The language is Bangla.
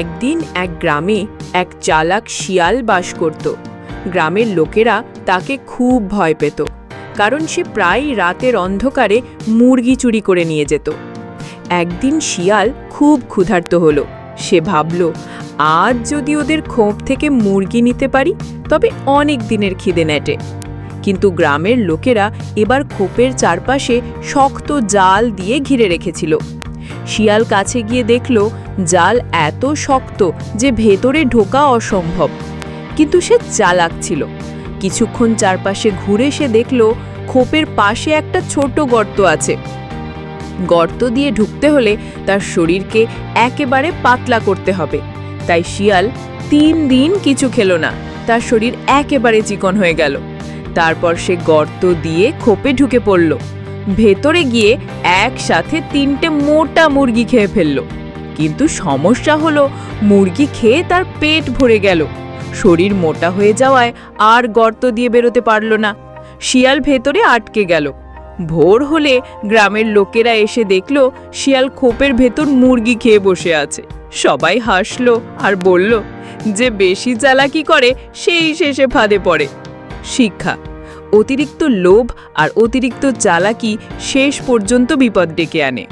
একদিন এক গ্রামে এক চালাক শিয়াল বাস করত। গ্রামের লোকেরা তাকে খুব ভয় পেত, কারণ সে প্রায় রাতের অন্ধকারে মুরগি চুরি করে নিয়ে যেত। একদিন শিয়াল খুব ক্ষুধার্ত হলো। সে ভাবল, আজ যদি ওদের খোপ থেকে মুরগি নিতে পারি, তবে অনেক দিনের খিদে নেটে। কিন্তু গ্রামের লোকেরা এবার খোপের চারপাশে শক্ত জাল দিয়ে ঘিরে রেখেছিল। শিয়াল কাছে গিয়ে দেখল, জাল এত শক্ত যে ভেতরে ঢোকা অসম্ভব। কিন্তু সে চালাক ছিল। কিছুক্ষণ চারপাশে ঘুরে সে দেখল, খোপের পাশে একটা ছোট গর্ত আছে। গর্ত দিয়ে ঢুকতে হলে তার শরীরকে একেবারে পাতলা করতে হবে। তাই শিয়াল তিন দিন কিছু খেলো না। তার শরীর একেবারে চিকন হয়ে গেল। তারপর সে গর্ত দিয়ে খোপে ঢুকে পড়ল। ভেতরে গিয়ে একসাথে তিনটে মোটা মুরগি খেয়ে ফেলল। কিন্তু সমস্যা হলো, মুরগি খেয়ে তার পেট ভরে গেল। শরীর মোটা হয়ে যাওয়ায় আর গর্ত দিয়ে বেরোতে পারল না। শিয়াল ভেতরে আটকে গেল। ভোর হলে গ্রামের লোকেরা এসে দেখল, শিয়াল খোপের ভেতর মুরগি খেয়ে বসে আছে। সবাই হাসলো আর বলল, যে বেশি চালাকি করে, সেই শেষে ফাঁদে পড়ে। শিক্ষা অতিরিক্ত লোভ আর অতিরিক্ত চালাকি শেষ পর্যন্ত বিপদ ডেকে আনে।